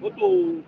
Готово.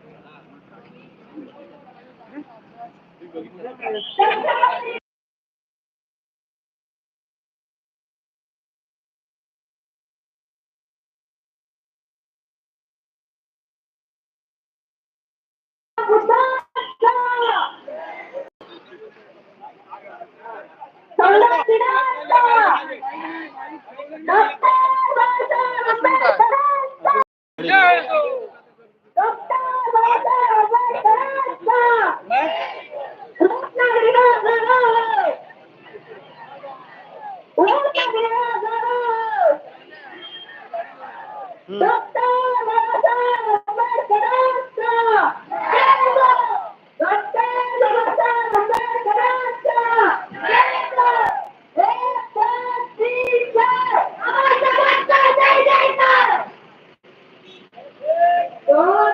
Oh.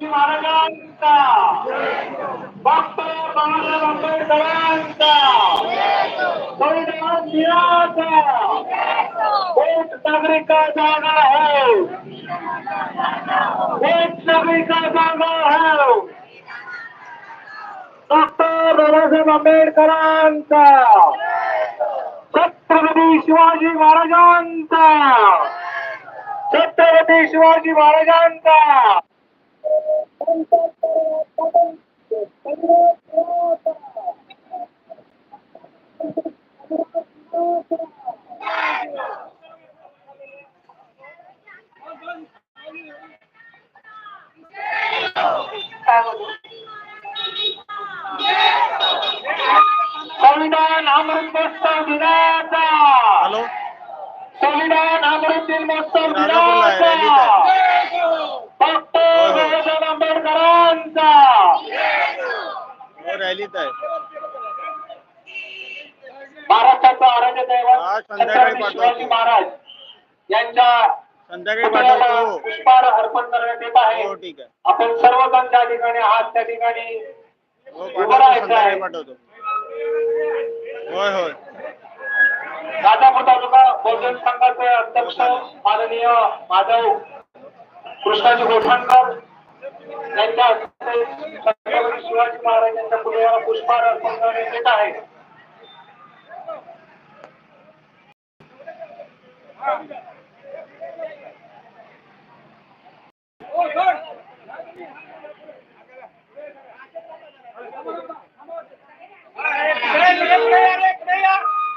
महाराजांचा doctor Babasaheb आंबेडकरांचा संविधान दिनाचा एक नागरिका जागा है एक नागरिका जागा है डॉक्टर बाबासाहेब आंबेडकरांचा छत्रपती शिवाजी महाराजांचा. छत्रपती शिवाजी महाराजांचा संविधान अमृत महोत्सव दिनाचा हॅलो संविधान अमृत दिन महोत्सव राणा बोललाय, दिनाचा रॅलीत डॉक्टर बाबासाहेब आंबेडकरांचा हो रॅलीत आहे हा, दैवत छत्रपती. शिवाजी महाराज यांच्या संध्याकाळी पुष्पहार अर्पण करण्यात येत आहे. हो आहे. आपण सर्वजण त्या ठिकाणी आहात त्या ठिकाणी हो उभं राहायचं आहे. होय होय. राजापूर तालुका बहुजन संघाचे अध्यक्ष माननीय माधव कृष्णाजी गोठाणकर यांच्या शिवाजी महाराजांच्या पुतळ्याला पुष्पहार अर्पण करण्यात येत आहे.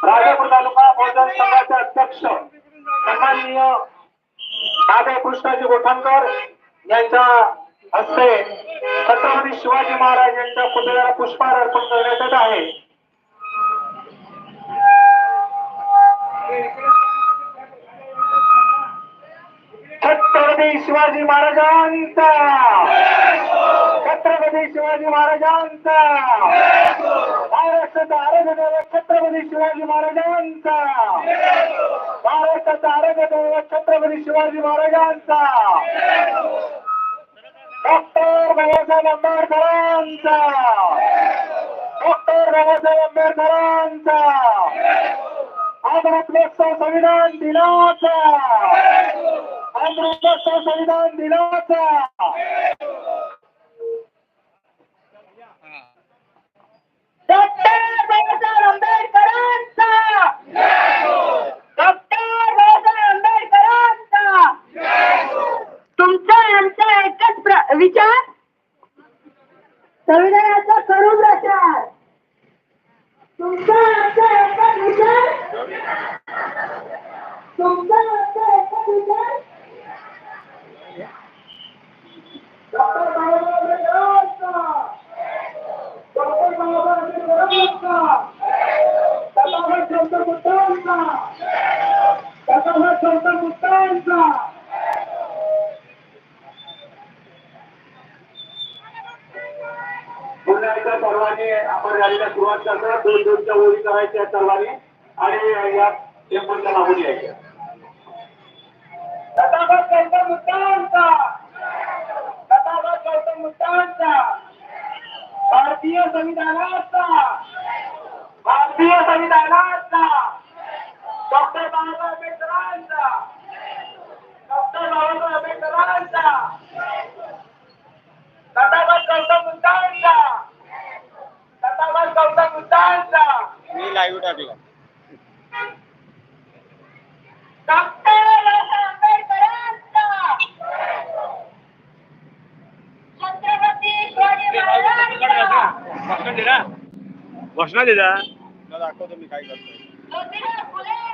राजापूर तालुका बहुजन संघाचे अध्यक्ष सन्माननीय माधव कृष्णाजी गोठणकर यांच्या हस्ते छत्रपती शिवाजी महाराज यांच्या पुतळ्याला पुष्पहार अर्पण करण्यात येत आहे. शिवाजी महाराजांचा. छत्रपती शिवाजी महाराजांचा. महाराष्ट्राचा आरोग्य छत्रपती शिवाजी महाराजांचा. महाराष्ट्राचा आरोग्य छत्रपती शिवाजी महाराजांचा. डॉक्टर बाबासाहेब आंबेडकरांचा. डॉक्टर बाबासाहेब आंबेडकरांचा. अमृतोत्सव संविधान दिनाचा. अमृताचा संविधान दिनाचा डॉक्टर बाबासाहेब आंबेडकरांचा तुमचा आमचा एकच प्र- विचार संविधानाचा करू प्रचार तुमचा आमचा एकच विचार तुमचा आमचा एकच विचार डॉक्टर बाबासाहेब आंबेडकरांचा डॉक्टर बाबासाहेब आंबेडकरांचा तथागत शंकर मुद्दांचा तथागत शंकर मुद्दांचा पुन्हा सर्वांनी आपण रॅलीला सुरुवात करणार दोन दोनच्या ओळी करायच्या सर्वांनी. आणि या टेम्पलच्या लागून यायच्या तथागत शंकर मुद्दांचा तथागत गौतम मुद्दांचा भारतीय संविधानाचा. भारतीय संविधानाचा. डॉक्टर बाबासाहेब आंबेडकरांचा. डॉक्टर बाबासाहेब आंबेडकरांचा तथागत गौतम मुद्दांचा तथागत गौतम मुद्दांचा शिवाजी महाराजांचा घोषणा दिला तुला दाखवतो मी काय करतोय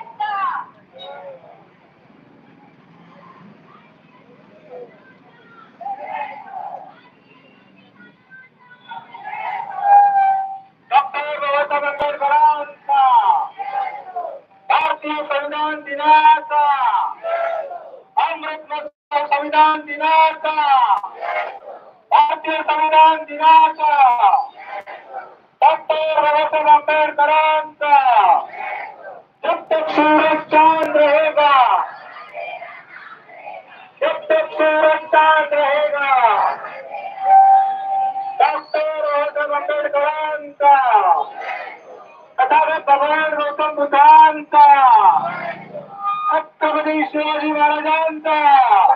भारतीय संविधान दिनाचा अमृत महोत्सव संविधान दिनाचा भारतीय संविधान दिनाचा डॉक्टर बाबासाहेब आंबेडकरांचा जब तक सूरज चांद रहेगा जब तक सूरज चांद रहेगा डॉक्टर बाबासाहेब आंबेडकरांचा तथागत भगवान गौतम बुद्धांचा छत्रपती शिवाजी महाराजांचा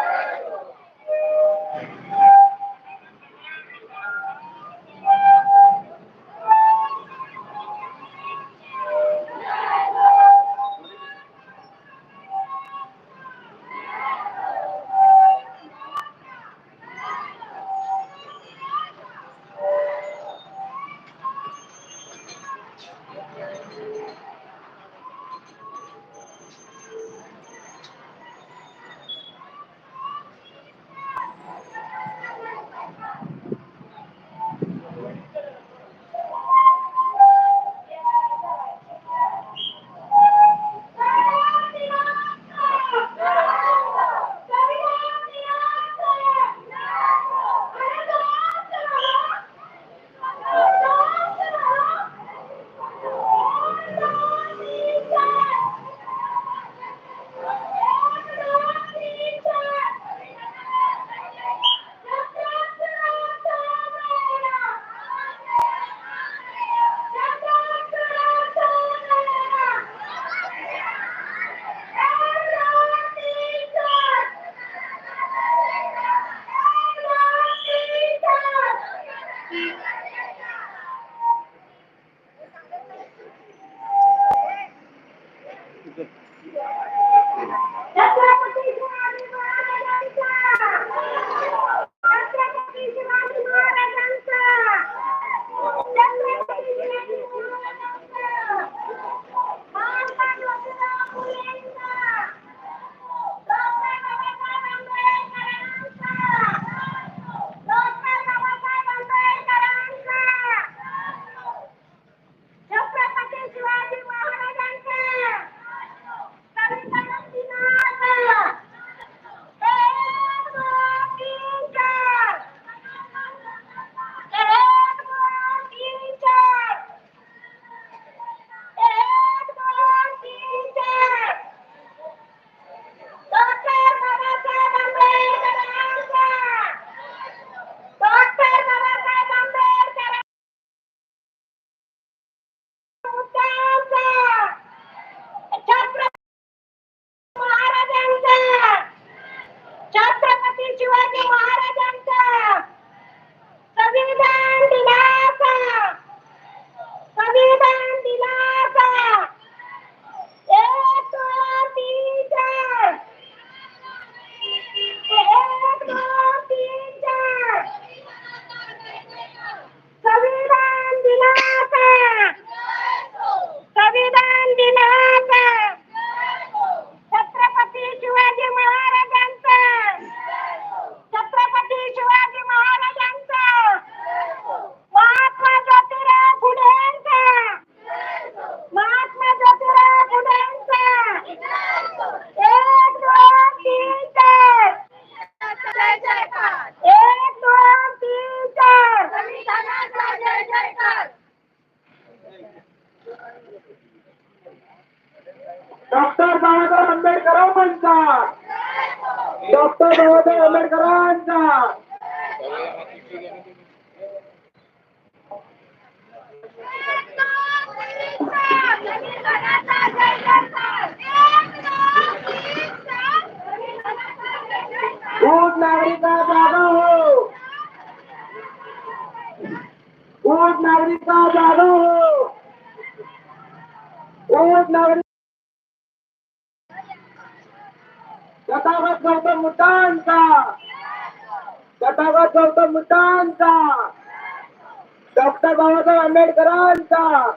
आंबेडकरांचा.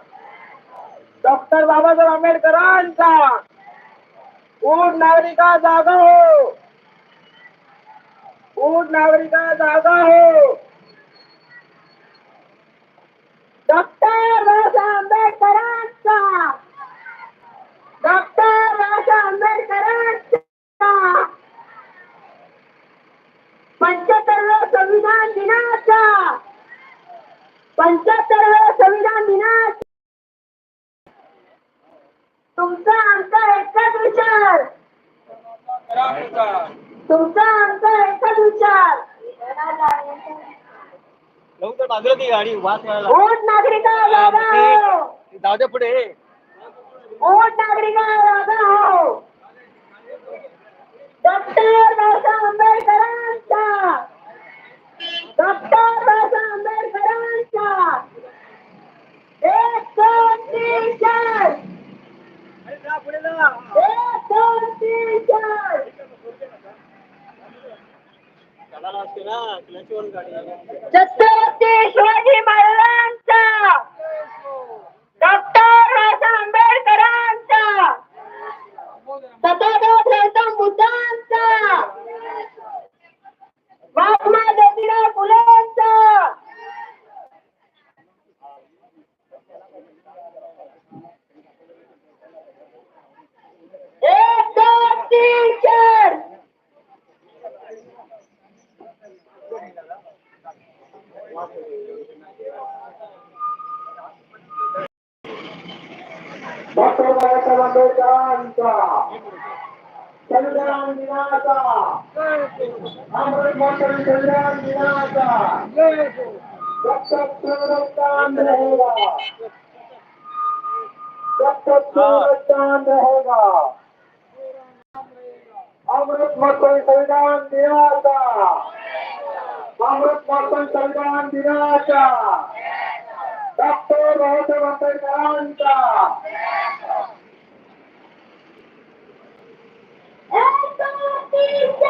डॉक्टर बाबासाहेब आंबेडकरांचा. ऊट नागरिका जागा हो. ऊट नागरिका जागा हो. डॉक्टर बाबासाहेब आंबेडकरांचा. डॉक्टर बाबासाहेब आंबेडकरांचा. पंच्याहत्तरव्या संविधान दिनाचा. पंच्याहत्तरव्या संविधान दिनाचा तुमचा आमचा एकच विचार. तुमचा आमचा एकच विचार. गाडी ऊट नागरिका जागा हो जाऊ दे पुढे. ऊट नागरिका जागा हो डॉक्टर बाबासाहेब आंबेडकरांचा. डॉक्टर बाबासाहेब आंबेडकरांचा एक दोन तीन चार एक दोन असते ना क्लचवर गाडी छत्रपती शिवाजी महाराजांचा डॉक्टर बाबासाहेब आंबेडकरांचा सदाभाऊ गौतम बुद्धांचा महात्मा ज्योतिराव फुलेंचा एक दोन तीन चार डॉक्टर बाबासाहेब आंबेडकरांचा संविधान दिनाचा अमृत महोत्सवी संविधान दिनाचा जब तक सूरज चांद रहेगा जब तक सूरज चांद रहेगा अमृत महोत्सवी संविधान दिनाचा अमृत महोत्सवी संविधान दिनाचा डॉक्टर बाबासाहेब आंबेडकरांचा एक दोन तीन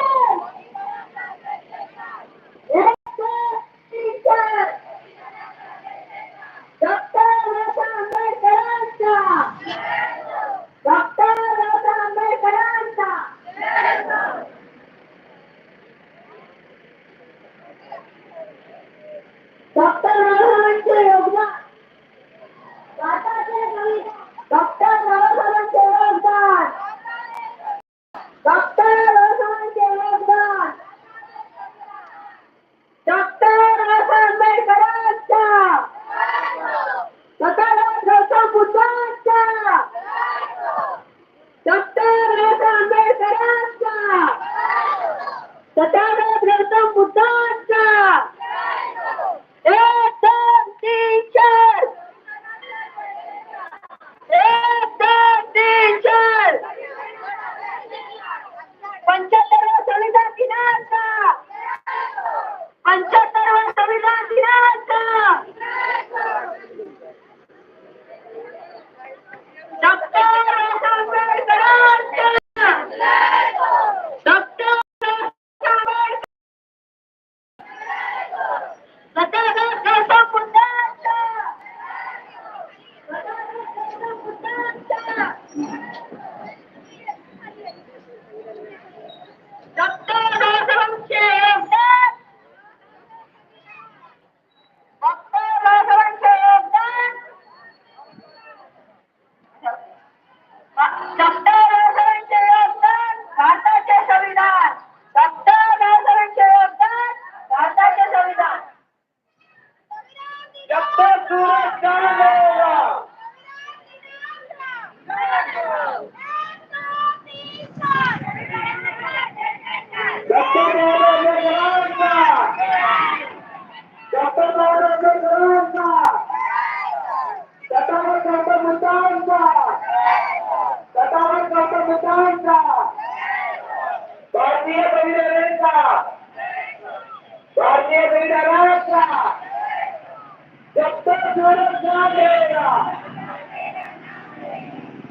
सूरज न्याय मिळेगा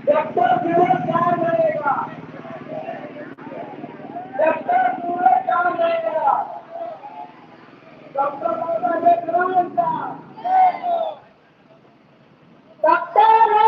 जब तक सूरज न्याय मिळेगा जब तक सूरज डॉक्टर